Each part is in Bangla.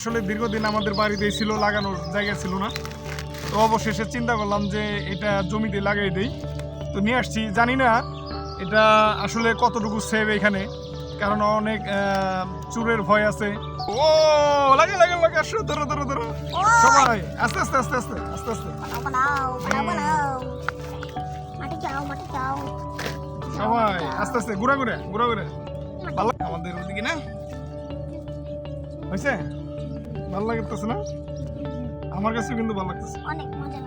আসলে দীর্ঘদিন আমাদের বাড়িতে ছিল, লাগানোর জায়গা ছিল না। তো অবশেষে চিন্তা করলাম যে এটা জমিতে লাগাই দেই। তো নিয়ে আসছি। জানি না এটা আসলে কতটুকু সেভ এখানে, কারণ অনেক চুরের ভয় আছে। ও, লাগে লাগে লাগে ধরো ধরো ধরো। সবাই, আস্তে আস্তে আস্তে আস্তে আস্তে আস্তে। সবাই, আস্তে আস্তে, ঘুরা, ঘুরে ঘুরা, ঘুরে। ভালো। আমাদের ওদিকে না? হয়েছে? ভালো লাগতেছে না? আমার কাছেও কিন্তু ভালো লাগতেছে। অনেক মজা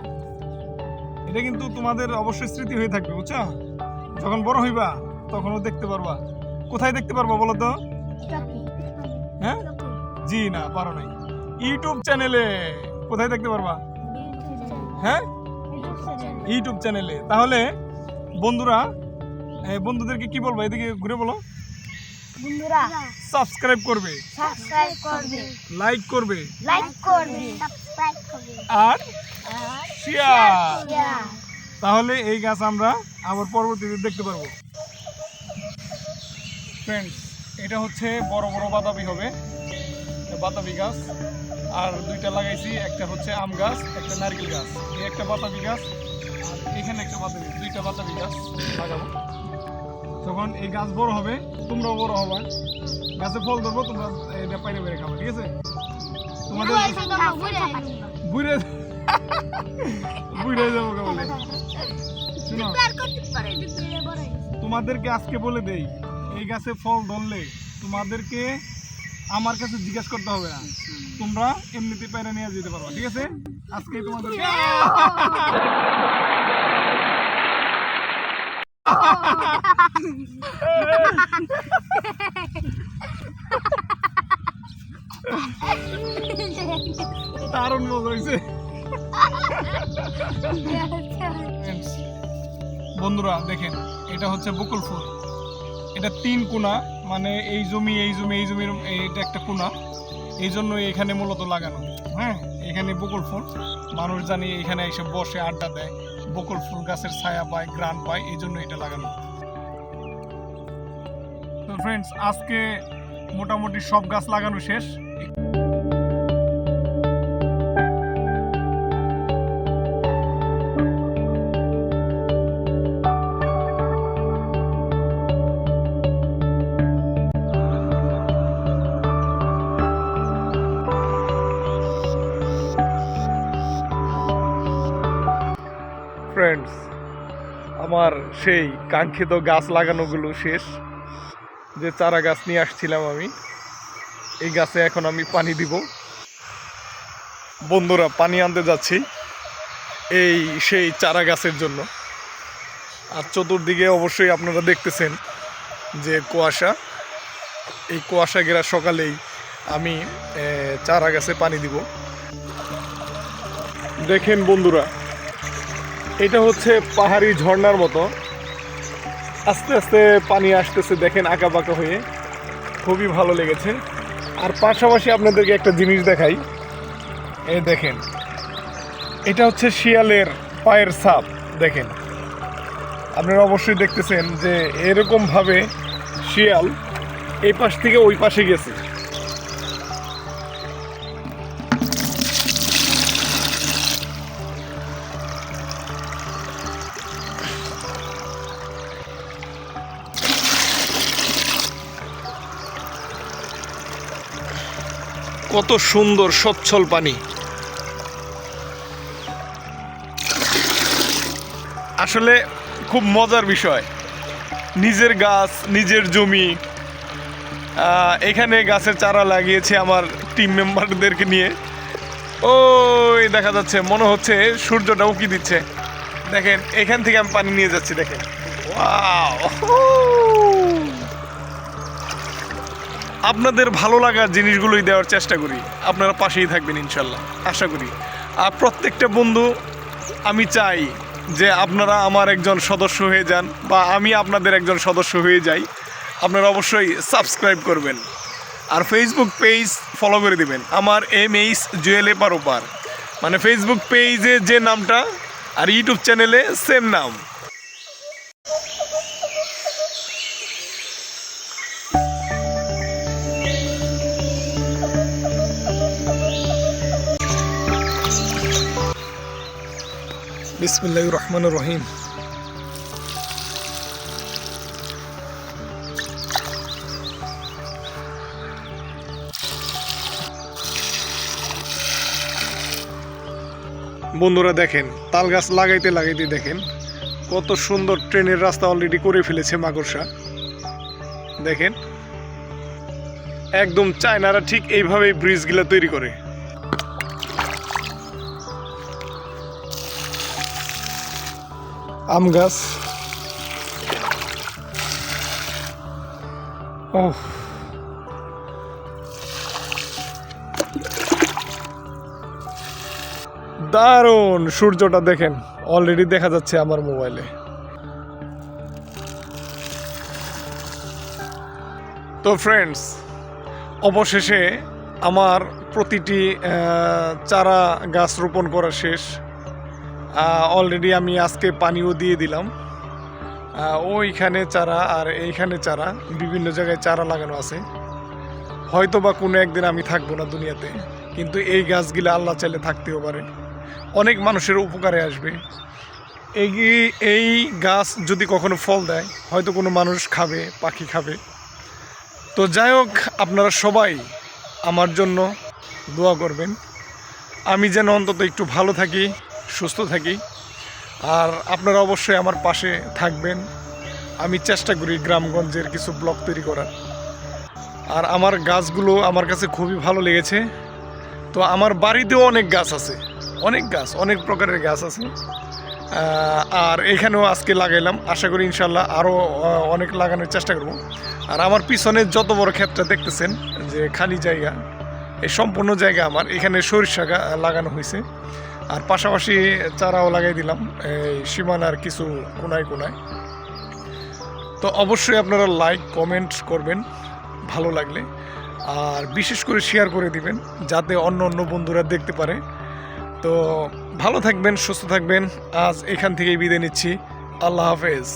এটা কিন্তু তোমাদের অবশ্যই স্মৃতি হয়ে থাকবে বুঝছ? যখন বড় হইবা তখনও দেখতে পারবা। কোথায় দেখতে পারবা বলো তো? হ্যাঁ? জি না পারো নাই। ইউটিউব চ্যানেলে কোথায় দেখতে পারবা? হ্যাঁ? ইউটিউব চ্যানেলে। তাহলে বন্ধুরা বন্ধুদেরকে কি বলব? এদিকে ঘুরে বলো। বন্ধুরা সাবস্ক্রাইব করবে সাবস্ক্রাইব করবে লাইক করবে লাইক করবে সাবস্ক্রাইব করবে। আর শেয়ার তাহলে এই গাছ আমরা আবার পরবর্তীতে দেখতে পারব। ফ্রেন্ডস এটা হচ্ছে বড় বড় বাতাবি হবে বাতাবি গাছ। আর দুইটা লাগাইছি একটা হচ্ছে আম গাছ একটা নারকেল গাছ। এই একটা বাতাবি গাছ আর এখানে একটা বাতাবি দুইটা বাতাবি গাছ লাগাবো। যখন এই গাছ বড় হবে তোমরাও বড় হবে। গাছে ফল ধরবো তোমরা এটা পাইরে বেড়ে খাব ঠিক আছে? তোমাদের বুড়ে বুড়ে যাব বলে শুনো তোমাদেরকে আজকে বলে দেই এই গাছে ফল ধরলে তোমাদেরকে আমার কাছে জিজ্ঞাসা করতে হবে না। তোমরা এমনিতে পেরে নিয়ে যেতে পারো ঠিক আছে? আজকে তোমাদেরকে দারুণ মজা হয়েছে বন্ধুরা, দেখেন, এটা হচ্ছে বকুল ফুল। এটা তিন কোনা মানে এই জমি এই জমি, এই জমির এটা একটা কোনা এই জন্য এখানে মূলত লাগানো। হ্যাঁ এখানে বকুল ফুল। মানুষ জানি এখানে এসে বসে আড্ডা দেয়, বকুল ফুল গাছের ছায়া পায় গ্রান পায়, এই জন্য এটা লাগানো। তো ফ্রেন্ডস আজকে মোটামুটি সব গাছ লাগানো শেষ। ফ্রেন্ডস আমার সেই কাঙ্ক্ষিত গাছ লাগানোগুলো শেষ। যে চারা গাছ নিয়ে আসছিলাম আমি, এই গাছে এখন আমি পানি দিব। বন্ধুরা, পানি আনতে যাচ্ছি এই সেই চারা গাছের জন্য। আর চতুর্দিকে অবশ্যই আপনারা দেখতেছেন যে কুয়াশা। এই কুয়াশা গেরা সকালেই আমি চারা গাছে পানি দিব। দেখেন বন্ধুরা, এটা হচ্ছে পাহাড়ি ঝর্ণার মতো। আস্তে আস্তে পানি আসতেছে, দেখেন আঁকা বাঁকা হয়ে। খুবই ভালো লেগেছে। আর পাশাপাশি আপনাদেরকে একটা জিনিস দেখাই। এ দেখেন, এটা হচ্ছে শিয়ালের পায়ের সাপ দেখেন। আপনারা অবশ্যই দেখতেছেন যে এরকমভাবে শিয়াল এই পাশ থেকে ওই পাশে গেছে। কত সুন্দর স্বচ্ছল পানি। আসলে খুব মজার বিষয়। নিজের গাছ, নিজের জমি। এখানে গাছের চারা লাগিয়েছে আমার টিম মেম্বারদেরকে নিয়ে। ওই দেখা যাচ্ছে, মনে হচ্ছে সূর্যটা উকি দিচ্ছে। দেখেন, এখান থেকে আমি পানি নিয়ে যাচ্ছি, দেখেন। ওয়াও আপনাদের ভালো লাগার জিনিসগুলোই দেওয়ার চেষ্টা করি। আপনারা পাশেই থাকবেন ইনশাল্লাহ। আশা করি। আর প্রত্যেকটা বন্ধু, আমি চাই যে আপনারা আমার একজন সদস্য হয়ে যান বা আমি আপনাদের একজন সদস্য হয়ে যাই। আপনারা অবশ্যই সাবস্ক্রাইব করবেন। আর ফেসবুক পেজ ফলো করে দিবেন। আমার এম এইচ জুয়েলে পারোপার মানে ফেসবুক পেজে যে নামটা, আর ইউটিউব চ্যানেলে সেম নাম। বিসমুল্লাহ রহমান রহিম। বন্ধুরা দেখেন, তাল গাছ লাগাইতে লাগাইতে দেখেন, কত সুন্দর ট্রেনের রাস্তা অলরেডি করে ফেলেছে মাকড়সা। দেখেন, একদম চায়নারা ঠিক এইভাবেই ব্রিজগুলো তৈরি করে। আম গাছ। ও দারুণ, সূর্যটা দেখেন অলরেডি দেখা যাচ্ছে আমার মোবাইলে তো ফ্রেন্ডস অবশেষে আমার প্রতিটি চারা গাছ রোপণ করা শেষ। অলরেডি আমি আজকে পানিও দিয়ে দিলাম। ওইখানে চারা আর এইখানে চারা, বিভিন্ন জায়গায় চারা লাগানো আছে। হয়তো বা কোনো একদিন আমি থাকব না দুনিয়াতে, কিন্তু এই গাছগুলো আল্লাহ চাইলে থাকতেও পারে। অনেক মানুষের উপকারে আসবে। এই এই গাছ যদি কখনো ফল দেয়, হয়তো কোনো মানুষ খাবে, পাখি খাবে। তো যাই হোক, আপনারা সবাই আমার জন্য দোয়া করবেন। আমি যেন অন্তত একটু ভালো থাকি। সুস্থ থাকি। আর আপনারা অবশ্যই আমার পাশে থাকবেন। আমি চেষ্টা করি গ্রামগঞ্জের কিছু ব্লক তৈরি করার। আর আমার গাছগুলো আমার কাছে খুবই ভালো লেগেছে। তো আমার বাড়িতেও অনেক গাছ আছে। অনেক গাছ, অনেক প্রকারের গাছ আছে। আর এখানেও আজকে লাগাইলাম। আশা করি ইনশাল্লাহ আরও অনেক লাগানোর চেষ্টা করব। আর আমার পিছনে যত বড় ক্ষেতটা দেখতেছেন, যে খালি জায়গা, এই সম্পূর্ণ জায়গা আমার। এখানে সরিষা লাগানো হয়েছে আর পাশাপাশি চারাও লাগাই দিলাম, এই সীমানার কিছু কোনায় কোনায়। তো অবশ্যই আপনারা লাইক কমেন্ট করবেন, ভালো লাগলে। আর বিশেষ করে শেয়ার করে দিবেন, যাতে অন্য অন্য বন্ধুরা দেখতে পারে। তো ভালো থাকবেন, সুস্থ থাকবেন। আজ এখান থেকেই বিদায় নিচ্ছি। আল্লাহ হাফেজ।